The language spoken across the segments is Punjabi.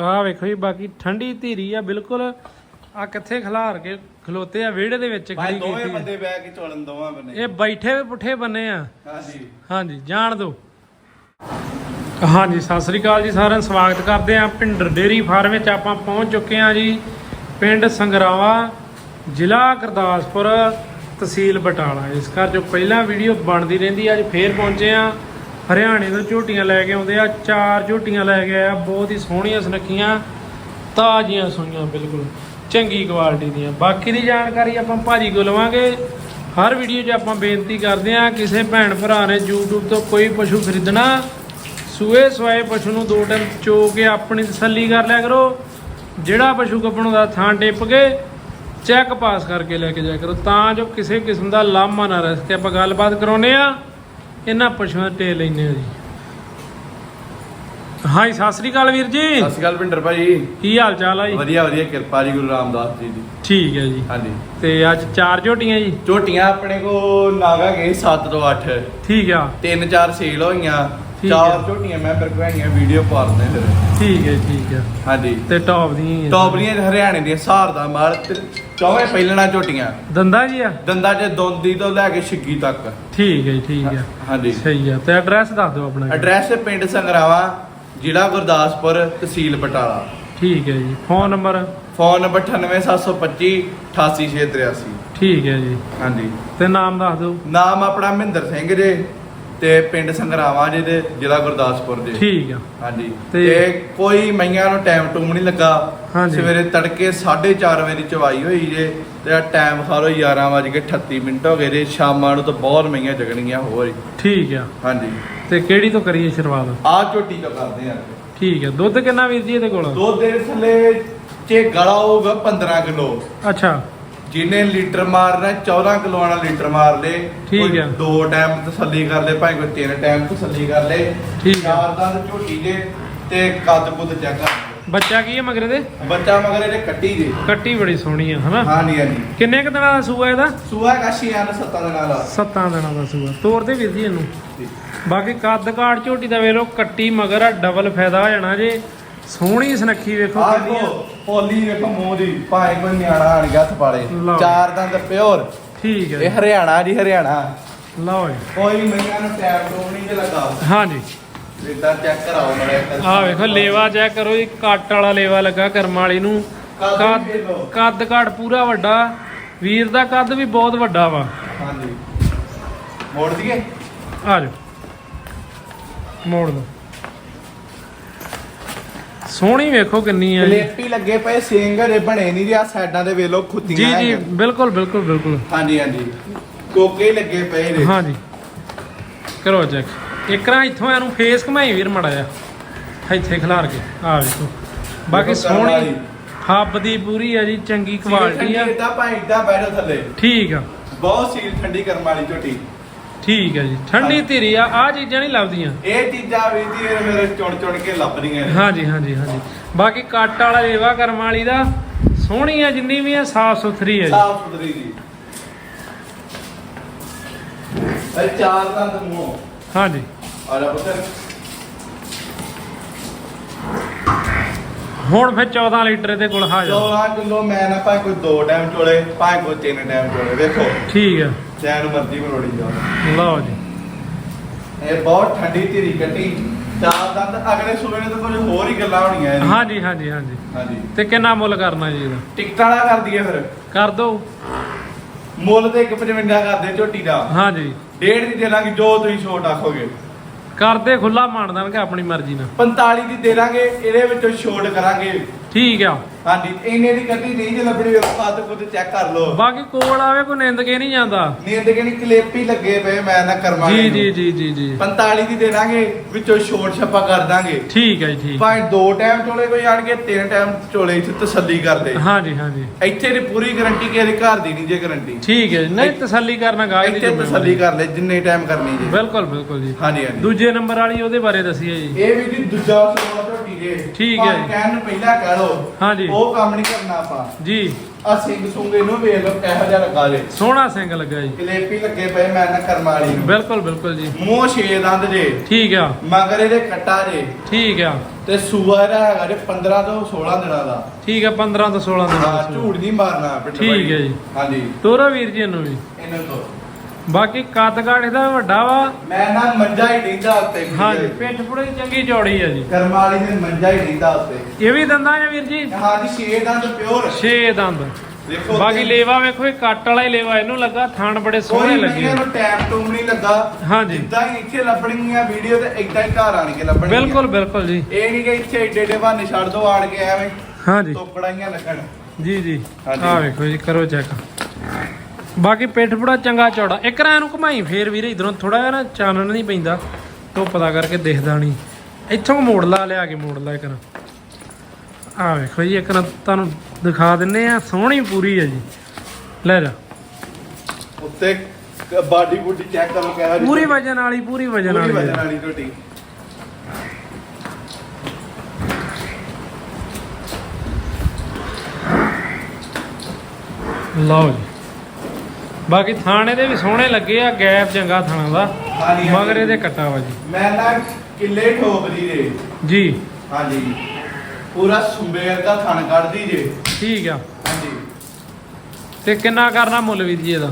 ਆਹ ਵੇਖੋ ਜੀ ਬਾਕੀ ਠੰਡੀ ਧੀਰੀ ਆ ਬਿਲਕੁਲ ਆ ਕਿੱਥੇ ਖਿਲਾਰ ਕੇ ਖਲੋਤੇ ਆ ਵਿਹੜੇ ਦੇ ਵਿੱਚ ਭਾਈ ਖੜੀ ਦੋਵੇਂ ਕੀਤੀ ਆ। ਬੰਦੇ ਬਹਿ ਕੇ ਚੋਲਨ ਦੋਵਾਂ ਬੰਨੇ। ਇਹ ਬੈਠੇ ਵੀ ਪੁੱਠੇ ਬੰਨੇ ਆ। ਹਾਂਜੀ। ਹਾਂਜੀ ਜਾਣ ਦਿਓ ਹਾਂਜੀ ਸਤਿ ਸ੍ਰੀ ਅਕਾਲ ਜੀ ਸਾਰਿਆਂ ਨੂੰ ਸਵਾਗਤ ਕਰਦੇ ਆ ਪਿੰਡਰ ਡੇਰੀ ਫਾਰਮ ਵਿੱਚ। ਆਪਾਂ ਪਹੁੰਚ ਚੁੱਕੇ ਆ ਜੀ ਪਿੰਡ ਸੰਗਰਾਵਾ ਜ਼ਿਲ੍ਹਾ ਗੁਰਦਾਸਪੁਰ ਤਹਿਸੀਲ ਬਟਾਲਾ। ਇਸ ਘਰ ਜੋ ਪਹਿਲਾਂ ਵੀਡੀਓ ਬਣਦੀ ਰਹਿੰਦੀ ਅੱਜ ਫੇਰ ਪਹੁੰਚੇ ਆ। ਹਰਿਆਣੇ ਤੋਂ ਝੋਟੀਆਂ ਲੈ ਕੇ ਆਉਂਦੇ ਆ, ਚਾਰ ਝੋਟੀਆਂ ਲੈ ਕੇ ਆਇਆ, ਬਹੁਤ ਹੀ ਸੋਹਣੀਆਂ, ਸੁਨੱਖੀਆਂ, ਤਾਜ਼ੀਆਂ ਸੂਈਆਂ, ਬਿਲਕੁਲ। ਚੰਗੀ ਕੁਆਲਿਟੀ ਦੀਆਂ। ਬਾਕੀ ਦੀ ਜਾਣਕਾਰੀ ਆਪਾਂ ਭਾਜੀ ਕੋਲ ਲਵਾਂਗੇ। ਹਰ ਵੀਡੀਓ 'ਚ ਆਪਾਂ ਬੇਨਤੀ ਕਰਦੇ ਆ ਕਿਸੇ ਭੈਣ ਭਰਾ ਨੇ YouTube ਤੋਂ ਕੋਈ ਪਸ਼ੂ ਖਰੀਦਣਾ, ਸੂਏ ਸਵਾਏ ਪਸ਼ੂ ਨੂੰ ਦੋ ਟਾਈਮ ਚੋ ਕੇ ਆਪਣੀ ਤਸੱਲੀ ਕਰ ਲਿਆ ਕਰੋ। ਜਿਹੜਾ ਪਸ਼ੂ ਕੱਪਣੋਂ ਦਾ ਥਾਂ ਟਿੱਪ ਕੇ ਚੈੱਕ ਪਾਸ ਕਰਕੇ ਲੈ ਕੇ ਜਾਇਆ ਕਰੋ। ਤਾਂ ਜੋ ਕਿਸੇ ਕਿਸਮ ਦਾ ਲਾਮਾ ਨਾ ਰਹਿ ਸਕੇ। ਆਪਾਂ ਗੱਲਬਾਤ ਕਰਾਉਨੇ ਆ ਇਹਨਾਂ ਪਸ਼ੂਆਂ ਤੇ ਲੈਨੇ ਆ ਜੀ। ਹਾਂਜੀ ਸਤਿ ਸ੍ਰੀ ਅਕਾਲ ਵੀਰ ਜੀ। ਸਤਿ ਸ਼੍ਰੀ ਅਕਾਲ ਪਿੰਡਰ ਭਾਈ। ਕੀ ਹਾਲ ਚਾਲ ਆ ਜੀ? ਵਧੀਆ ਵਧੀਆ ਕਿਰਪਾ ਜੀ ਗੁਰੂ ਰਾਮਦਾਸ ਜੀ ਦੀ। ਠੀਕ ਹੈ ਜੀ। ਹਾਂਜੀ। ਤੇ ਅੱਜ ਚਾਰ ਝੋਟੀਆਂ ਜੀ? ਝੋਟੀਆਂ ਆਪਣੇ ਕੋ ਨਾਗਾ ਗਏ 7 ਤੋਂ 8 ਠੀਕ ਆ। ਤਿੰਨ ਚਾਰ ਸੇਲ ਹੋਈਆਂ। ਠੀਕ ਚਾਰ ਹੈ। ਝੋਟੀਆਂ ਮੈਂ ਵੀਡੀਓ ਪਾਉਂਦੇ ਫਿਰ। ਠੀਕ ਹੈ ਠੀਕ ਹੈ। ਹਾਂਜੀ। ਤੇ ਟੌਪ ਦੀਆਂ ਹੀ ਆ। ਹਰਿਆਣੇ ਦੀਆਂ ਸਹਾਰ ਦਾ ਮਾਲ ਤੇ ਚੌਵੇਂ ਪਹਿਲਣਾ ਝੋਟੀਆਂ। ਦੰਦਾ ਜੀ ਆ? ਦੰਦਾਂ 'ਚ ਦੋਂਦੀ ਤੋਂ ਲੈ ਕੇ ਛਿੱਗੀ ਤੱਕ। ਠੀਕ ਹੈ ਜੀ, ਠੀਕ ਹੈ। ਹਾਂਜੀ। ਸਹੀ ਆ। ਤੇ ਐਡਰੈਸ ਦੱਸ ਦਿਓ ਆਪਣਾ। ਜੀ। ਐਡਰੈਸ ਪਿੰਡ ਸੰਗਰਾਵਾ ਜ਼ਿਲ੍ਹਾ ਗੁਰਦਾਸਪੁਰ ਤਹਿਸੀਲ ਬਟਾਲਾ। ਠੀਕ ਹੈ ਜੀ। ਫੋਨ ਨੰਬਰ ਫੋਨ ਨੰਬਰ 98725 88683 ਠੀਕ ਹੈ ਜੀ। ਹਾਂਜੀ। ਤੇ ਨਾਮ ਦੱਸ ਦਿਓ। ਨਾਮ ਆਪਣਾ ਮਹਿੰਦਰ ਸਿੰਘ ਜੇ। ਤੇ ਪਿੰਡ ਸੰਗਰਾਵਾ ਜੇ ਦੇ ਜ਼ਿਲ੍ਹਾ ਗੁਰਦਾਸਪੁਰ ਦੇ। ਠੀਕ ਆ। ਹਾਂਜੀ। ਤੇ- ਤੇ ਕੋਈ ਮਈਆਂ ਨੂੰ ਟਾਈਮ ਟੂਮ ਨਹੀਂ ਲੱਗਾ। ਹਾਂਜੀ। ਸਵੇਰੇ ਤੜਕੇ 4:30 ਵਜੇ ਦੀ ਚਵਾਈ ਹੋਈ ਜੇ ਤੇ ਟਾਈਮ ਖਾਰੋ 11:38 ਮਿੰਟ ਹੋ ਗਏ ਜੇ। ਸ਼ਾਮਾਂ ਨੂੰ ਤਾਂ ਬਹੁਤ ਮਈਆਂ ਜਗਣਗੀਆਂ ਹੋਰ ਹੀ। ਠੀਕ ਆ। ਹਾਂਜੀ। ਤੇ ਕਿਹੜੀ ਤੋਂ ਕਰੀਏ ਸ਼ੁਰੂਆਤ? ਆਹ ਝੋਟੀ ਤੋਂ ਕਰਦੇ ਆ। ਠੀਕ ਹੈ ਦੁੱਧ ਕਿੰਨਾ ਵੀਰ ਜੀ ਇਹਦੇ ਕੋਲ? ਦੁੱਧ ਦੇ ਥੱਲੇ ਚ ਗਲਾ ਹੋਊਗਾ 15 ਕਿਲੋ। ਅੱਛਾ। ਜਿਹਨੇ ਲੀਟਰ ਮਾਰਨਾ 14 ਕਿਲੋ ਵਾਲਾ ਲੀਟਰ ਮਾਰ ਲੇ। ਠੀਕ ਕੋਈ। ਦੋ ਟਾਈਮ ਤਸੱਲੀ ਕਰ ਲੈ ਭਾਵੇਂ ਕੋਈ ਤਿੰਨ ਟਾਈਮ ਤਸੱਲੀ ਕਰ ਲੈ। ਠੀਕ ਆ। ਚਾਰ ਦੰਦ ਝੋਟੀ ਦੇ ਤੇ ਕੱਦ ਕੁੱਦ ਚੈੱਕ ਕਰ ਬੱਚਾ ਕੀ ਹੈ ਮਗਰੇ ਦੇ ਬੱਚਾ ਮਗਰ ਇਹਦੇ ਕੱਟੀ ਦੇ। ਕੱਟੀ ਬੜੀ ਸੋਹਣੀ ਆ ਹਨਾ? ਹਾਂਜੀ ਹਾਂਜੀ ਕਿੰਨੇ ਕੁ ਦਿਨਾਂ ਦਾ ਸੂਆ ਇਹਦਾ? ਸੂਆ ਕਾਸ਼ੀਆਂ ਨੂੰ ਸੱਤਾਂ ਦਿਨਾਂ ਦਾ। ਸੱਤਾਂ ਦਿਨਾਂ ਦਾ ਸੂਆ। ਤੋਰ ਦੇ ਵੀਰ ਜੀ ਇਹਨੂੰ। ਬਾਕੀ ਕੱਦ ਕਾਠ ਝੋਟੀ ਦਾ ਵੇਖ ਲਓ ਕੱਟੀ ਮਗਰ ਆ ਡਬਲ ਫਾਇਦਾ ਹੋ ਜਾਣਾ ਜੇ। ਸੋਹਣੀ ਸੁਨੱਖੀ ਵੇਖੋ ਆਹ ਕਿੰਨੀ ਆ। ਕੋ ਪੋਲੀ ਵੇਖੋ ਮੂੰਹ ਦੀ। ਭਾਵੇਂ ਕੋਈ ਨਿਆਣਾ ਆਣ ਗਿਆ ਹੱਥ ਪਾਲੇ। ਲਓ। ਚਾਰ ਦੰਦ ਪਿਓਰ। ਠੀਕ ਹੈ ਇਹ ਹਰਿਆਣਾ ਜੀ ਹਰਿਆਣਾ। ਲਓ ਜੀ। ਕੋਈ ਮਈਆਂ ਨੂੰ ਟਾਈਮ ਟੂਮ ਨਹੀਂ ਜੇ ਲੱਗਾ ਹਾਂਜੀ। ਇਦਾਂ ਚੈੱਕ ਕਰਾਓ ਮੜੇ ਆਹ ਵੇਖੋ ਲੇਵਾ ਚੈੱਕ ਕਰੋ ਜੀ। ਕੱਟ ਵਾਲਾ ਲੇਵਾ ਲੱਗਾ ਕਰਮ ਵਾਲੀ ਨੂੰ। ਕੱਦ ਕੱਦ ਵੀ ਲਓ। ਕੱਦ ਪੂਰਾ ਵੱਡਾ। ਵੀਰ ਦਾ ਕੱਦ ਵੀ ਬਹੁਤ ਵੱਡਾ ਵਾ। ਹਾਂਜੀ। ਮੋੜ ਦਈਏ? ਆ ਜਾਓ। ਮੋੜ ਦੋ ਸੋਹਣੀ ਵੇਖੋ ਕਿੰਨੀ ਹੈ ਜੀ। ਲੱਗੇ ਪਏ ਸਿੰਘ ਹਜੇ ਬਣੇ ਨਹੀਂ ਰਿਆ ਸਾਈਡਾਂ ਦੇ ਵੇਲੋ ਜੀ ਖੁੱਤੀਆਂ ਜੀ ਹੈਗੀਆਂ। ਬਿਲਕੁਲ ਬਿਲਕੁਲ ਬਿਲਕੁਲ। ਹਾਂਜੀ ਹਾਂਜੀ। ਕੋਕੇ ਹੀ ਲੱਗੇ ਪਏ ਨੇ ਹਾਂਜੀ ਕਰੋ ਚੈੱਕ ਇਕਰਾ ਇੱਥੋਂ ਇਹਨੂੰ ਫੇਸ ਘਮਾਈ ਵੀਰ ਮੜਾ ਜਾ ਇੱਥੇ ਖਿਲਾਰ ਕੇ। ਆ ਵੇਖੋ। ਬਾਕੀ ਦੇਖੋ ਸੋਹਣੀ। ਹੱਬ ਦੀ ਪੂਰੀ ਆ ਜੀ ਚੰਗੀ ਕੁਆਲਿਟੀ ਆ। ਇਦਾਂ ਭਾਈ ਇਦਾਂ ਬੈਠੋ ਥੱਲੇ। ਠੀਕ ਆ। ਬਹੁਤ ਸੀਲ ਠੰਡੀ ਕਰਮ ਵਾਲੀ ਝੋਟੀ। ਠੀਕ ਹੈ ਜੀ ਠੰਡੀ ਧੀਰੀ ਆ ਆ ਚੀਜ਼ਾਂ ਨਹੀਂ ਲੱਭਦੀਆਂ। ਇਹ ਚੀਜ਼ਾਂ ਵੀ ਜੀ ਇਹ ਮੇਰੇ ਚੁਣ ਚੁਣ ਕੇ ਲੱਭਦੀਆਂ ਨੇ। ਹਾਂਜੀ ਹਾਂਜੀ ਹਾਂਜੀ। ਬਾਕੀ ਕੱਟ ਵਾਲਾ ਲੇਵਾ ਕਰਮ ਵਾਲੀ ਦਾ ਸੋਹਣੀ ਆ ਜਿੰਨੀ ਵੀ ਆ ਸਾਫ਼ ਸੁਥਰੀ ਆ ਜੀ। ਸਾਫ਼ ਸੁਥਰੀ ਜੀ। ਇਹ ਚਾਰ ਦੰਦ ਮੂੰਹ। ਹਾਂਜੀ। ਆ ਪੁੱਤਰ। ਹੁਣ ਫਿਰ 14 ਲੀਟਰ ਇਹਦੇ ਕੋਲ ਹਾਜ਼ਰ 14 ਕਿਲੋ ਮੈਂ ਨਾ ਭਾਵੇਂ ਕੋਈ ਦੋ ਟਾਈਮ ਚੋਲੇ ਭਾਵੇਂ ਕੋਈ ਤਿੰਨ ਟਾਈਮ ਚੋਲੇ ਵੇਖੋ। ਠੀਕ ਹੈ ਚੈਨ ਮਰਜ਼ੀ ਮਰੋੜੀ ਜਾਓ ਲਓ ਜੀ। ਇਹ ਬਹੁਤ ਠੰਡੀ ਧੀਰੀ ਕੱਟੀ ਚਾਰ ਦੰਦ ਅਗਲੇ ਸੂਬੇ ਨੇ ਤਾਂ ਕੁਝ ਹੋਰ ਹੀ ਗੱਲਾਂ ਹੋਣੀਆਂ ਇਹਦੀ। ਹਾਂਜੀ ਹਾਂਜੀ ਹਾਂਜੀ। ਹਾਂਜੀ। ਤੇ ਕਿੰਨਾ ਮੁੱਲ ਕਰਨਾ ਜੀ ਇਹਦਾ? ਟਿਕਟਾਂ ਵਾਲਾ ਕਰ ਦਈਏ ਫਿਰ। ਕਰ ਦੋ। ਮੁੱਲ ਤੇ 155 ਕਰਦੇ ਝੋਟੀ ਦਾ। ਹਾਂਜੀ। ਡੇਢ ਦੀ ਦੇ ਦਾਂਗੇ ਜੋ ਤੁਸੀਂ ਛੋਟ ਆਖੋਗੇ। ਕਰਦੇ ਖੁੱਲਾ ਮਾਣ ਦੇਣਗੇ ਆਪਣੀ ਮਰਜ਼ੀ ਨਾਲ। 45 ਦੀ ਦੇ ਦਾਂਗੇ ਇਹਦੇ ਵਿੱਚੋਂ ਛੋਟ ਕਰਾਂਗੇ। ਠੀਕ ਆ। ਹਾਂਜੀ ਇੰਨੇ ਦੀ ਕੱਟੀ ਨਹੀਂ ਜੇ ਲੱਭਣੀ ਵੇਖੋ ਕੱਦ ਕੁੱਦ ਚੈੱਕ ਕਰ ਲਓ। ਬਾਕੀ ਕੋਲ ਆਵੇ ਕੋਈ ਨਿੰਦ ਕੇ ਨਹੀਂ ਜਾਂਦਾ। ਨੀਂਦ ਕਿਹਨੀ ਕਲੇਪੀ ਲੱਗੇ ਪਏ ਮੈਂ ਨਾ ਕਰਵਾਂਗੇ ਜੀ ਜੀ ਜੀ ਜੀ ਜੀ। 45 ਦੀ ਦੇ ਦਾਂਗੇ ਵਿੱਚੋਂ ਛੋਟ ਛੱਪਾ ਕਰ ਦਾਂਗੇ। ਠੀਕ ਹੈ ਜੀ ਠੀਕ। ਭਾਵੇਂ ਦੋ ਟਾਈਮ ਚੋਲੇ ਕੋਈ ਆਣਗੇ ਤਿੰਨ ਟਾਈਮ ਚੋਲੇ ਇੱਥੇ ਤਸੱਲੀ ਕਰਦੇ। ਹਾਂਜੀ ਹਾਂਜੀ। ਇੱਥੇ ਦੀ ਪੂਰੀ ਗਾਰੰਟੀ ਕਿਸੇ ਘਰ ਦੀ ਨਹੀਂ ਜੇ ਗਾਰੰਟੀ ਠੀਕ ਹੈ ਨਹੀਂ ਤਸੱਲੀ ਕਰਨਾ ਗਾਹਕ ਦੀ ਇੱਥੇ। ਤਸੱਲੀ ਕਰ ਲੈ ਜਿੰਨੇ ਟਾਈਮ ਕਰਨੀ ਜੀ। ਬਿਲਕੁਲ ਬਿਲਕੁਲ ਜੀ। ਹਾਂਜੀ ਹਾਂਜੀ। ਦੂਜੇ ਨੰਬਰ ਵਾਲੀ ਉਹਦੇ ਬਾਰੇ ਦੱਸੀਏ ਜੀ। ਇਹ ਵੀ ਜੀ ਦੂਜਾ ਸੋਨਾ ਦੇ ਠੀਕ ਹੈ ਭਾਵੇਂ ਜੀ। ਕਹਿਣ ਨੂੰ ਪਹਿਲਾਂ ਕਹਿ ਲਓ ਹਾਂਜੀ। ਉਹ ਕੰਮ ਨਹੀਂ ਕਰਨਾ ਆਪਾਂ। ਜੀ। ਆ ਸਿੰਘ ਸੁੰਗ ਇਹਨੂੰ ਵੇਖ ਲਓ ਕਿਹੋ ਜਿਹਾ ਲੱਗਾ ਜੇ। ਸੋਹਣਾ ਸਿੰਘ ਲੱਗਾ ਜੀ। ਕਲੇਪੀ ਲੱਗੇ ਪਏ ਮੈਂ ਨਾ ਕਰਮਾਲੀ ਨੂੰ। ਬਿਲਕੁਲ ਬਿਲਕੁਲ ਜੀ। ਮੂੰਹ ਛੇ ਦੰਦ ਜੇ। ਠੀਕ ਆ। ਮਗਰ ਇਹਦੇ ਕੱਟਾ ਜੇ। ਠੀਕ ਆ। ਤੇ ਸੂਆ ਇਹਦਾ ਹੈਗਾ ਜੇ 15 ਤੋਂ 16 ਦਿਨਾਂ ਦਾ। ਠੀਕ ਆ 15 ਤੋਂ 16 ਦਿਨ ਹਾਂ ਦਾ। ਝੂਠ ਨਹੀਂ ਮਾਰਨਾ ਪਿੰਡ ਠੀਕ। ਹੈ ਜੀ। ਹਾਂਜੀ। ਤੋਰੋ ਵੀਰ ਜੀ ਇਹਨੂੰ ਵੀ। ਇਹਨਾਂ ਤੋਂ ਬਾਕੀ ਕੱਦ ਕਾਠ ਇਹਦਾ ਵੱਡਾ ਵਾ। ਮੈਂ ਨਾ ਮੰਜਾ ਹੀ ਢੀਂਦਾ ਉੱਤੇ। ਹਾਂਜੀ ਪਿੱਠ ਪੁੜੇ ਚੰਗੀ ਚੌੜੀ ਆ ਜੀ। ਕਰਮਾਲੀ ਦੇ ਮੰਜਾ ਹੀ ਢੀਂਦਾ ਉੱਤੇ। ਇਹ ਵੀ ਦੰਦਾਂ ਜਾਂ ਵੀਰ ਜੀ? ਹਾਂਜੀ ਛੇ ਦੰਦ ਪਿਓਰ। 6 ਦੰਦ। ਦੇਖੋ ਬਾਕੀ ਲੇਵਾ ਵੇਖੋ ਇਹ ਕੱਟ ਵਾਲਾ ਹੀ ਲੇਵਾ ਇਹਨੂੰ ਲੱਗਾ ਥਣ ਬੜੇ ਕੋਈ ਸੋਹਣੇ ਨਹੀਂ ਲੱਗੇ। ਇਹਨੂੰ ਟੈਪ ਟੂਮ ਨਹੀਂ ਲੱਗਾ। ਹਾਂਜੀ। ਜਿੱਦਾਂ ਹੀ ਇੱਥੇ ਲੱਭਣਗੀਆਂ ਵੀਡੀਓ ਤੇ ਇਦਾਂ ਹੀ ਘਰ ਆਣ ਕੇ ਲੱਭਣਗੀਆਂ ਬਿਲਕੁਲ ਬਿਲਕੁਲ ਜੀ। ਇਹ ਨਹੀਂ ਕਿ ਇੱਥੇ ਏਡੇ ਏਡੇ ਬਹਾਨੇ ਛੱਡ ਦੋ ਆਣ ਕੇ ਐਵੇਂ ਹਾਂਜੀ। ਤੋਕੜਾਈਆਂ ਲੱਗਣ। ਜੀ ਜੀ। ਹਾਂਜੀ। ਆਹ ਵੇਖੋ ਜੀ ਕਰੋ ਚੈੱਕ ਬਾਕੀ ਪਿੱਠ ਪੁੜਾ ਚੰਗਾ ਚੌੜਾ। ਇੱਕ ਰਾਂ ਨੂੰ ਘੁਮਾਈ ਫੇਰ ਵੀਰੇ ਇਧਰੋਂ ਥੋੜਾ ਜਿਹਾ ਨਾ ਚਾਨਣ ਨਹੀਂ ਪੈਂਦਾ। ਤੋਂ ਪਤਾ ਕਰਕੇ ਦਿਖਦਾ ਨਹੀਂ। ਇੱਥੋਂ ਮੋੜ ਲਾ ਲਿਆ ਕੇ ਮੋੜ ਲਾ ਇੱਕ ਰਾਂ ਆਹ ਵੇਖੋ ਜੀ ਇੱਕ ਰਾਂ ਤੁਹਾਨੂੰ ਦਿਖਾ ਦਿੰਨੇ ਆ ਸੋਹਣੀ ਪੂਰੀ ਹੈ ਜੀ। ਲੈ ਜਾ। ਉੱਤੇ ਬਾਡੀ ਬੁੱਡੀ ਚੈੱਕ ਕਰੋ ਕਿਹੋ ਜਿਹੀ ਪੂਰੀ ਵਜਨ ਵਾਲੀ ਪੂਰੀ ਵਜਨ ਪੂਰੀ ਵਾਲੀ ਵਜਨ ਹੈ। ਵਾਲੀ ਝੋਟੀ ਲਓ ਜੀ। ਬਾਕੀ ਥਾਣੇ ਦੇ ਵੀ ਸੋਹਣੇ ਲੱਗੇ ਆ ਗੈਪ ਚੰਗਾ ਥਾਣਾ ਦਾ ਹਾਂਜੀ, ਮਗਰ ਹਾਂਜੀ। ਇਹਦੇ ਕੱਟਾ ਵਾ ਜੀ। ਮੈਂ ਨਾ ਕਿੱਲੇ ਠੋਕਦੀ ਜੇ। ਜੀ। ਹਾਂਜੀ। ਪੂਰਾ ਸੁੰਬੇਰ ਦਾ ਥਣ ਕੱਢਦੀ ਜੇ। ਠੀਕ ਆ। ਹਾਂਜੀ। ਤੇ ਕਿੰਨਾ ਕਰਨਾ ਮੁੱਲ ਵੀਰ ਜੀ ਇਹਦਾ?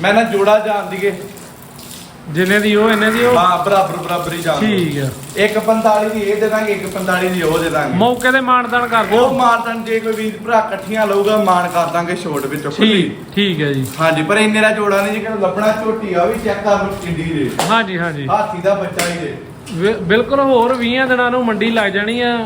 ਮੈਂ ਨਾ ਜੋੜਾ ਜਾਣ ਦੀਏ ਜਿੰਨੇ ਦੀ ਉਹ ਇਹਨੇ ਦੀ ਉਹ? ਹਾਂ ਬਰਾਬਰ ਬਰਾਬਰ ਹੀ ਜਾਣ ਠੀਕ ਆ। 145 ਦੀ ਇਹ ਦੇ ਦਾਂਗੇ 145 ਦੀ ਉਹ ਦੇ ਦਾਂਗੇ ਮੌਕੇ ਤੇ ਮਾਨਦਾਨ ਕਰ ਉਹ ਦਿਓ ਮਾਰਦਨ ਜੇ ਕੋਈ ਵੀਰ ਭਰਾ ਇਕੱਠੀਆਂ ਲਊਗਾ ਮਾਨ ਕਰ ਦਾਂਗੇ ਛੋਟ ਵਿੱਚੋਂ ਠੀਕ ਠੀਕ ਹੈ ਜੀ। ਹਾਂਜੀ ਪਰ ਇੰਨੇ ਦਾ ਜੋੜਾ ਨਹੀਂ ਜਿਹੜਾ ਲੱਭਣਾ ਝੋਟੀ ਆ ਉਹ ਵੀ ਚੈੱਕ ਕਰ ਲਓ ਕਿੰਡੀ ਦੇ। ਹਾਂਜੀ ਹਾਂਜੀ। ਹਾਥੀ ਦਾ ਬੱਚਾ ਹੀ ਦੇ। ਬਿ- ਬਿਲਕੁਲ ਹੋਰ 20 ਦਿਨਾਂ ਨੂੰ ਮੰਡੀ ਲੱਗ ਜਾਣੀ ਆ।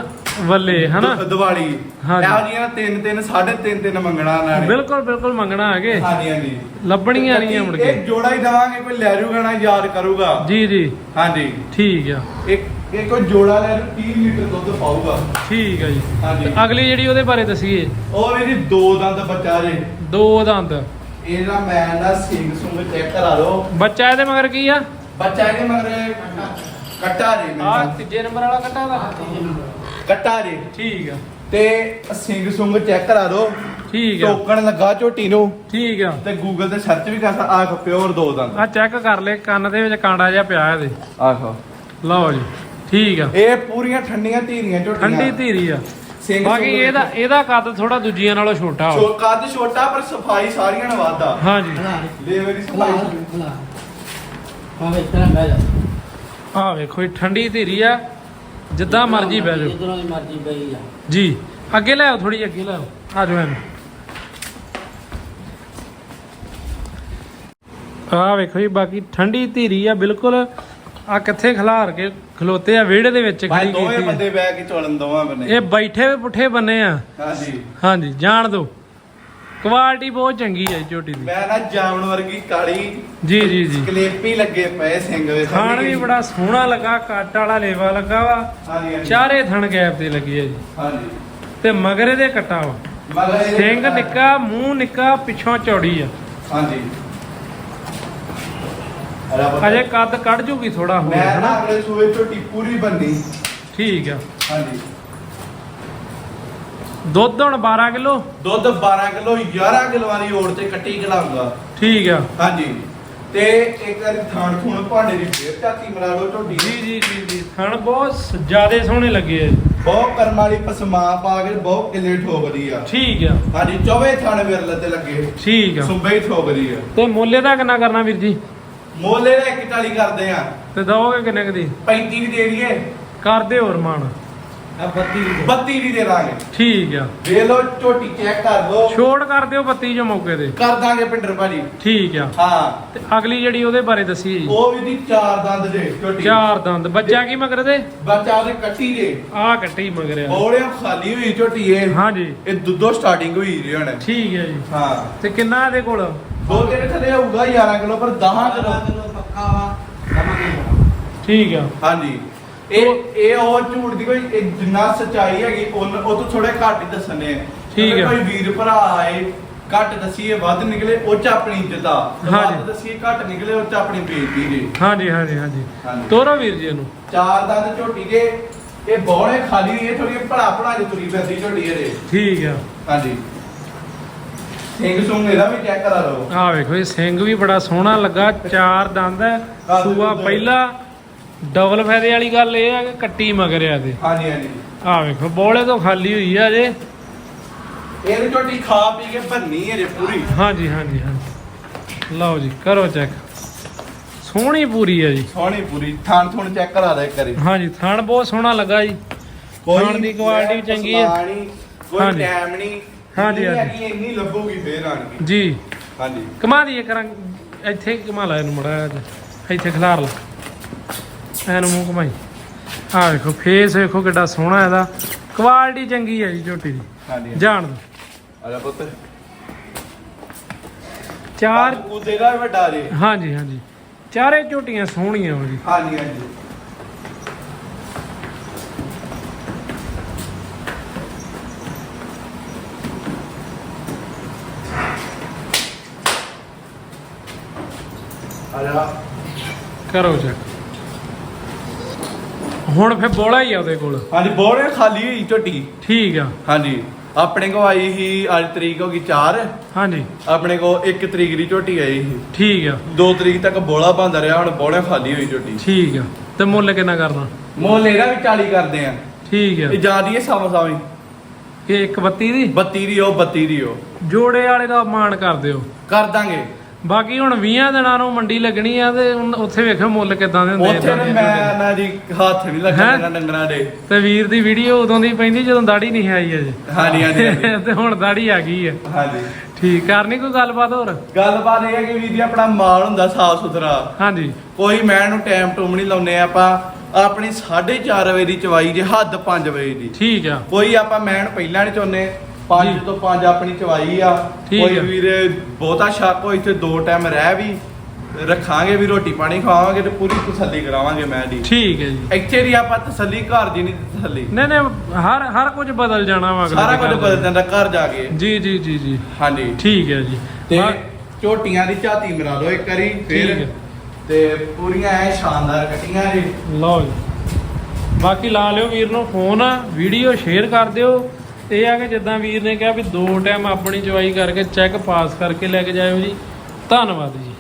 ਵੱਲੇ ਹਨਾ? ਦ- ਦੀਵਾਲੀ। ਹਾਂਜੀ। ਇਹੋ ਜੀਆਂ ਤਿੰਨ ਤਿੰਨ ਸਾਢੇ ਤਿੰਨ ਤਿੰਨ ਮੰਗਣਾ ਇਹਨਾਂ ਨੇ ਬਿਲਕੁਲ ਬਿਲਕੁਲ ਮੰਗਣਾ ਹੈਗੇ। ਹਾਂਜੀ ਹਾਂਜੀ। ਲੱਭਣੀਆਂ ਨਹੀਂ ਆ ਮੁੜ ਕੇ। ਜੋੜਾ ਹੀ ਦਵਾਂਗੇ ਕੋਈ ਲੈ ਜੂਗਾ ਨਾ ਯਾਦ ਕਰੂਗਾ। ਜੀ ਜੀ। ਹਾਂਜੀ। ਠੀਕ ਆ। ਇੱਕ ਇਹ ਕੋਈ ਜੋੜਾ ਲੈ ਜੂ 30 ਲੀਟਰ ਦੁੱਧ ਪਾਊਗਾ। ਠੀਕ ਆ ਜੀ। ਹਾਂਜੀ। ਤੇ ਅਗਲੀ ਜਿਹੜੀ ਉਹਦੇ ਬਾਰੇ ਦੱਸੀਏ। ਉਹ ਵੀ ਜੀ ਦੋ ਦੰਦ ਬੱਚਾ ਜੇ। ਦੋ ਦੰਦ। ਇਹਦਾ ਮੈਂ ਨਾ ਸਿੰਘ ਸੁੰਗ ਚੈੱਕ ਕਰਾ ਲਓ। ਬੱਚਾ ਇਹਦੇ ਮਗਰ ਕੀ ਆ? ਬੱਚਾ ਇਹਦੇ ਮਗਰ ਕੱਟਾ ਜੇ। ਆ। ਤੀਜੇ ਨੰਬਰ ਵਾਲਾ ਕੱਟਾ ਦਾ ਕੱਟਾ ਜੇ। ਠੀਕ ਆ। ਤੇ ਸਿੰਘ ਸੁੰਗ ਚੈੱਕ ਕਰਾ ਦਿਓ। ਠੀਕ ਆ। ਟੋਕਣ ਲੱਗਾ ਝੋਟੀ ਨੂੰ। ਠੀਕ ਆ। ਤੇ ਗੂਗਲ ਤੇ ਸਰਚ ਵੀ ਕਰ ਸਕਦਾ ਆਹ ਪਿਓਰ ਦੋ ਦੰਦ। ਆ ਚੈੱਕ ਕਰ ਲੈ ਕੰਨ ਦੇ ਵਿੱਚ ਕਾਂਡਾ ਜਿਹਾ ਪਿਆ ਇਹਦੇ। ਆਹੋ ਲਓ ਜੀ ਠੀਕ ਆ। ਇਹ ਪੂਰੀਆਂ ਠੰਡੀਆਂ ਧੀਰੀਆਂ ਝੋਟੀਆਂ। ਠੰਡੀ ਧੀਰੀ ਆ। ਬਾਕੀ ਇਹਦਾ ਇਹਦਾ ਕੱਦ ਥੋੜਾ ਦੂਜੀਆਂ ਨਾਲੋਂ ਛੋਟਾ ਹੋ ਕੱਦ ਛੋਟਾ ਪਰ ਸਫ਼ਾਈ ਸਾਰੀਆਂ ਨਾਲ ਵਾਧਾ ਹਾਂਜੀ। ਲੇਵਰ ਦੀ। ਸਫ਼ਾਈ। ਭਾਵੇਂ ਇਤਨਾ ਬਹਿ ਜਾ। ਆ ਵੇਖੋ ਇਹ ਠੰਡੀ ਧੀਰੀ ਆ। ਜਿੱਦਾਂ ਮਰਜ਼ੀ ਬਹਿ ਜਾਓ। ਜਿੱਧਰੋਂ ਦੀ ਮਰਜ਼ੀ ਬਈ ਜਾ। ਜੀ ਅੱਗੇ ਲੈ ਆਓ ਥੋੜੀ ਅੱਗੇ ਲੈ ਆਓ। ਆ ਜਾਓ ਇਹਨੂੰ ਆ ਵੇਖੋ ਜੀ ਬਾਕੀ ਠੰਡੀ ਧੀਰੀ ਆ ਬਿਲਕੁਲ ਆ ਕਿੱਥੇ ਖਿਲਾਰ ਕੇ ਖਲੋਤੇ ਆ ਵਿਹੜੇ ਦੇ ਵਿੱਚ ਭਾਈ ਖੜੀ ਦੋਵੇਂ ਕੀਤੀ ਆ। ਬੰਦੇ ਬਹਿ ਕੇ ਚੋਲਨ ਦੋਵਾਂ ਬੰਨੇ। ਇਹ ਬੈਠੇ ਵੀ ਪੁੱਠੇ ਬੰਨੇ ਆ। ਹਾਂਜੀ। ਹਾਂਜੀ ਜਾਣ ਦੋ ਕੁਆਲਿਟੀ ਬਹੁਤ ਚੰਗੀ ਹੈ ਝੋਟੀ ਦੀ। ਮੈਂ ਨਾ ਜਾਮਣ ਵਰਗੀ ਕਾਲੀ ਜੀ ਜੀ ਜੀ। ਕਲੇਪੀ ਲੱਗੇ ਪਏ ਸਿੰਘ ਦੇ ਖਾਣ ਵੀ ਬੜਾ ਸੋਹਣਾ ਲੱਗਾ ਕੱਟ ਵਾਲਾ ਲੇਵਾ ਲੱਗਾ ਵਾ। ਚਾਰੇ ਥਣ ਗੈਪ ਤੇ ਲੱਗੀ ਹੈ ਜੀ। ਹਾਂਜੀ। ਤੇ ਮਗਰ ਇਹਦੇ ਕੱਟਾ ਵਾ। ਸਿੰਘ ਨਿੱਕਾ ਮੂੰਹ ਨਿੱਕਾ ਪਿੱਛੋਂ ਚੌੜੀ ਆ। ਹਾਂਜੀ। ਅਜੇ ਕੱਦ ਕੱਢ ਜੂਗੀ ਥੋੜਾ ਹੋਰ ਮੈਂ ਨਾ ਅਗਲੇ ਸੂਏ ਝੋਟੀ ਪੂਰੀ ਬੰਨੀ। ਠੀਕ ਆ। ਹਾਂਜੀ। ਦੁੱਧ ਹੁਣ 12 ਕਿਲੋ? ਦੁੱਧ 12 ਕਿਲੋ 11 ਕਿਲੋ ਵਾਲੀ ਓੜ ਤੇ ਕੱਟੀ ਖਲਾਉਂਗਾ ਠੀਕ ਆ। ਹਾਂਜੀ। ਤੇ ਇੱਕ ਵਾਰੀ ਥਾਣ ਥੂਣ ਭਾਂਡੇ ਦੀ ਫੇਰ ਝਾਤੀ ਮਰਾ ਲਓ ਝੋਟੀ ਜੀ ਜੀ ਜੀ ਜੀ। ਥਣ ਬਹੁਤ ਜਿਆਦੇ ਸੋਹਣੇ ਲੱਗੇ ਆ। ਬਹੁਤ ਕਰਮ ਵਾਲੀ ਪਸਮਾ ਪਾ ਕੇ ਬਹੁਤ ਕਿੱਲੇ ਠੋਕਦੀ ਆ। ਠੀਕ ਆ। ਹਾਂਜੀ ਚੌਵੇ ਥਾਣੇ ਵਿਰਲੇ ਤੇ ਲੱਗੇ। ਠੀਕ ਆ। ਸੁੰਬੇ ਹੀ ਠੋਕਦੀ ਆ। ਤੇ ਮੁੱਲੇ ਦਾ ਕਿੰਨਾ ਕਰਨਾ ਵੀਰ ਜੀ? ਮੋਲੇ ਦਾ ਇੱਕ ਟਾਲੀ ਕਰਦੇ ਆ। ਤੇ ਦੋਗੇ ਕਿੰਨੇ ਕੁ ਦੀ? 35 ਵੀ ਦੇ ਦਈਏ। ਕਰਦੇ ਹੋਰ ਦੀ 32 ਵੀ ਦੇ। ਦਾਂਗੇ। ਠੀਕ ਆ। ਵੇਖ ਲਓ ਝੋਟੀ ਚੈੱਕ ਕਰ ਲਓ। ਛੋੜ ਕਰ ਦਿਓ 32 ਜੋ ਮੌਕੇ ਤੇ। ਕਰ ਦਾਂਗੇ ਪਿੰਡਰ ਭਾਜੀ। ਠੀਕ ਆ। ਹਾਂ। ਤੇ ਅਗਲੀ ਜਿਹੜੀ ਉਹਦੇ ਬਾਰੇ ਦੱਸੀ ਜੀ। ਉਹ ਵੀ ਦੀ ਚਾਰ ਦੰਦ ਜੇ ਝੋਟੀ। ਚਾਰ ਦੰਦ। ਬੱਚਾ ਕੀ ਮਗਰ ਦੇ ਬੱਚਾ ਉਹਦੇ ਕੱਟੀ ਜੇ। ਆ ਕੱਟੀ ਮਗਰ ਆ। ਬੋਲਿਆ ਖਾਲੀ ਹੋਈ ਝੋਟੀ ਇਹ। ਹਾਂਜੀ ਇਹ ਦੁੱਧੋ ਸਟਾਰਟਿੰਗ ਹੋਈ ਜੀ ਹੁਣ। ਠੀਕ ਹੈ ਜੀ। ਹਾਂ। ਤੇ ਕਿੰਨਾ ਇਹਦੇ ਕੋਲ? ਦੋ ਦਿਨ ਥੱਲੇ ਹੋਊਗਾ? 11 ਕਿਲੋ ਪਰ 10 ਕਿਲੋ। ਪੱਕਾ ਵਾ। ਠੀਕ ਆ। ਹਾਂਜੀ। ਇਹ ਇਹ ਉਹ ਝੂਠ ਦੀ ਕੋਈ ਇਹ ਜਿੰਨਾ ਸਚਾਈ ਹੈਗੀ ਉਹ ਉਹ ਤੋਂ ਥੋੜੇ ਘੱਟ ਹੀ ਦੱਸਣੇ ਆ। ਠੀਕ ਕਿਉਂਕਿ ਹੈ। ਕੋਈ ਵੀਰ ਭਰਾ ਆਏ ਘੱਟ ਦਸੀਏ ਵੱਧ ਨਿਕਲੇ ਉਹ ਚ ਆਪਣੀ ਇੱਜ਼ਤ ਆ। ਤੇ ਹਾਂਜੀ। ਵੱਧ ਦਸੀਏ ਘੱਟ ਨਿਕਲੇ ਉਹ ਚ ਆਪਣੀ ਬੇਇੱਜ਼ਤੀ ਜੀ। ਹਾਂਜੀ ਹਾਂਜੀ ਹਾਂਜੀ। ਹਾਂਜੀ। ਤੋਰੋ ਵੀਰ ਜੀ ਇਹਨੂੰ। ਚਾਰ ਦੰਦ ਝੋਟੀ ਦੇ ਇਹ ਬੋਲੇ ਖਾਲੀ ਇਹ ਥੋੜੀ ਭੜਾ ਭੜਾ ਜਿਹੀ ਤੁਰੀ ਫਿਰਦੀ ਝੋਟੀ ਇਹਦੇ। ਠੀਕ ਆ। ਹਾਂਜੀ। ਸਿੰਘ ਸੁੰਗ ਇਹਦਾ ਵੀ ਚੈੱਕ ਕਰਾ ਲਓ। ਆ ਵੇਖੋ ਇਹ ਸਿੰਘ ਵੀ ਬੜਾ ਸੋਹਣਾ ਲੱਗਾ ਚਾਰ ਦੰਦ ਹੈ ਸੂਆ। ਪਹਿਲਾ ਡਬਲ ਫਾਇਦੇ ਵਾਲੀ ਗੱਲ ਇਹ ਆ ਕਿ ਕੱਟੀ ਮਗਰ ਆ ਤੇ। ਹਾਂਜੀ ਹਾਂਜੀ। ਆ ਵੇਖੋ ਬੋਲੇ ਤੋਂ ਖਾਲੀ ਹੋਈ ਆ ਜੇ। ਇਹਦੀ ਝੋਟੀ ਖਾ ਪੀ ਕੇ ਭੰਨੀ ਹੈ ਜੇ ਪੂਰੀ। ਹਾਂਜੀ ਹਾਂਜੀ ਹਾਂਜੀ। ਲਓ ਜੀ ਕਰੋ ਚੈੱਕ। ਸੋਹਣੀ ਪੂਰੀ ਆ ਜੀ। ਸੋਹਣੀ ਪੂਰੀ। ਥਾਣ ਥੁਣ ਚੈੱਕ ਕਰਾ ਦੇ ਇੱਕ ਵਾਰੀ। ਹਾਂਜੀ ਥਣ ਬਹੁਤ ਸੋਹਣਾ ਲੱਗਾ ਜੀ। ਥਣ ਦੀ ਕੁਆਲਿਟੀ ਵੀ ਚੰਗੀ ਹੈ ਹੀ, ਕੋਈ। ਟਾਈਮ ਨਹੀਂ। ਹਾਂਜੀ, ਹਾਂਜੀ। ਇੰਨੀ ਲੱਭੂਗੀ ਫੇਰ ਆਣ ਕੇ। ਜੀ। ਹਾਂਜੀ। ਕਮਾ ਦੀਏ ਕਰਾਂ ਇੱਥੇ ਕਮਾ ਲਾ ਇਹਨੂੰ ਮੜਾ ਇੱਥੇ ਖਿਲਾਰ ਲਾ। ਐਨੂੰ ਮੂੰਹ ਕਮਾਈ ਆ ਵੇਖੋ ਫੇਸ ਵੇਖੋ ਕਿੱਡਾ ਸੋਹਣਾ ਇਹਦਾ। ਕੁਆਲਿਟੀ ਚੰਗੀ ਹੈ ਜੀ ਝੋਟੀ ਦੀ। ਹਾਂਜੀ ਜਾਣ ਦੋ ਜਾ ਪੁੱਤ। ਚਾਰ ਉਹਦੇਗਾ ਵੱਡਾ ਜੇ। ਹਾਂਜੀ ਹਾਂਜੀ। ਚਾਰੇ ਝੋਟੀਆਂ ਸੋਹਣੀਆਂ ਹੋ ਜੀ। ਹਾਂਜੀ ਹਾਂਜੀ। ਕਰੋ ਚੈੱਕ ਹੁਣ ਫੇ ਬੋਲਾ ਹੀ ਆ ਉਹਦੇ ਕੋਲ। ਹਾਂਜੀ ਬੋਰੇ ਖਾਲੀ ਹੋਈ ਝੋਟੀ। ਠੀਕ ਆ। ਹਾਂਜੀ ਆਪਣੇ ਕੋ ਆਈ ਸੀ ਅੱਜ ਤਰੀਕ ਹੋ ਗਈ 4 ਹਾਂਜੀ। ਆਪਣੇ ਕੋ 1 ਤਰੀਕ ਦੀ ਝੋਟੀ ਆਈ ਸੀ। ਠੀਕ ਆ। 2 ਤਰੀਕ ਤੱਕ ਬੋਲਾ ਬੰਦ ਰਿਹਾ ਹੁਣ ਬੋਲੇ ਖਾਲੀ ਹੋਈ ਝੋਟੀ। ਠੀਕ ਆ। ਤੇ ਮੁੱਲ ਕਿੰਨਾ ਕਰਨਾ? ਮੁੱਲ ਇਹਦਾ ਵੀ 40 ਕਰਦੇ ਆ। ਠੀਕ ਆ। ਇਹ ਜਿਆਦੀ ਹੈ ਸਮ ਸਾਵੀ। ਇਹ 132 ਦੀ? 32 ਦੀ ਉਹ 32 ਦੀ ਉਹ ਜੋੜੇ ਵਾਲੇ ਦਾ ਮਾਣ ਕਰ ਦਿਓ। ਕਰ ਦਾਂਗੇ। ਬਾਕੀ ਹੁਣ 20 ਦਿਨਾਂ ਨੂੰ ਮੰਡੀ ਲੱਗਣੀ ਆ ਤੇ ਹੁਣ ਉੱਥੇ ਵੇਖੋ ਮੁੱਲ ਕਿਦਾਂ ਦੇ ਹੁੰਦੇ ਉੱਥੇ ਨਾ ਦੇ ਮੈਂ ਨਾ ਜੀ ਹੱਥ ਨਹੀਂ ਲੱਗਣ ਡੰਗਰਾਂ ਦੇ। ਤੇ ਵੀਰ ਦੀ ਵੀਡੀਓ ਉਦੋਂ ਦੀ ਪੈਂਦੀ ਜਦੋਂ ਦਾੜੀ ਨਹੀਂ ਆਈ ਅਜੇ। ਹਾਂਜੀ ਹਾਂਜੀ। ਤੇ ਹੁਣ ਦਾੜੀ ਆ ਗਈ ਆ। ਹਾਂਜੀ। ਠੀਕ ਕਰਨੀ ਕੋਈ ਗੱਲਬਾਤ ਹੋਰ? ਗੱਲਬਾਤ ਇਹ ਹੈ ਕਿ ਵੀਰ ਜੀ ਆਪਣਾ ਮਾਲ ਹੁੰਦਾ ਸਾਫ਼ ਸੁਥਰਾ। ਹਾਂਜੀ। ਕੋਈ ਮੈਂ ਨੂੰ ਟਾਈਮ ਟੂਮ ਨਹੀਂ ਲਾਉਨੇ ਆਪਾਂ ਆਪਣੀ 4:30 ਵਜੇ ਦੀ ਚਵਾਈ ਜੇ ਹੱਦ 5 ਵਜੇ ਦੀ। ਠੀਕ ਆ। ਕੋਈ ਆਪਾਂ ਮੈਨ ਪਹਿਲਾਂ ਨਹੀਂ ਚਾਹੁੰਦੇ ਜੀ। 5 ਤੋਂ 5 ਆਪਣੀ ਚਵਾਈ ਆ। ਠੀਕ ਕੋਈ ਆ। ਵੀਰ ਬਹੁਤਾ ਸ਼ੱਕ ਹੋ ਇੱਥੇ ਦੋ ਟਾਈਮ ਰਹਿ ਵੀ ਰੱਖਾਂਗੇ ਵੀ ਰੋਟੀ ਪਾਣੀ ਖਵਾਵਾਂਗੇ ਤੇ ਪੂਰੀ ਤਸੱਲੀ ਕਰਾਵਾਂਗੇ ਮੈਂ ਦੀ ਠੀਕ ਹੈ ਜੀ। ਇੱਥੇ ਦੀ ਆਪਾਂ ਤਸੱਲੀ ਘਰ ਦੀ ਨਹੀਂ ਤਸੱਲੀ। ਨਹੀਂ ਨਹੀਂ ਹਰ ਹਰ ਕੁਝ ਬਦਲ ਜਾਣਾ ਵਾ ਅਗਲੇ ਸਾਰਾ ਕੁਝ ਬਦਲ ਜਾਂਦਾ ਘਰ ਜਾ ਕੇ। ਕੇ। ਜੀ ਜੀ ਜੀ ਜੀ। ਹਾਂਜੀ। ਠੀਕ ਹੈ ਜੀ। ਤੇ ਬਾ- ਝੋਟੀਆਂ ਦੀ ਝਾਤੀ ਮਰਾ ਲਓ ਇੱਕ ਵਾਰੀ ਠੀਕ ਫਿਰ ਹੈ। ਤੇ ਪੂਰੀਆਂ ਐ ਸ਼ਾਨਦਾਰ ਕੱਟੀਆਂ ਜੀ। ਲਓ ਜੀ। ਬਾਕੀ ਲਾ ਲਿਓ ਵੀਰ ਨੂੰ ਫੋਨ ਵੀਡੀਓ ਸ਼ੇਅਰ ਕਰ ਦਿਓ। ਇਹ ਆ ਕਿ ਜਿੱਦਾਂ ਵੀਰ ਨੇ ਕਿਹਾ ਵੀ ਦੋ ਟਾਈਮ ਆਪਣੀ ਚਵਾਈ ਕਰਕੇ ਚੈੱਕ ਪਾਸ ਕਰਕੇ ਲੈ ਕੇ ਜਾਇਓ ਜੀ। ਧੰਨਵਾਦ ਜੀ।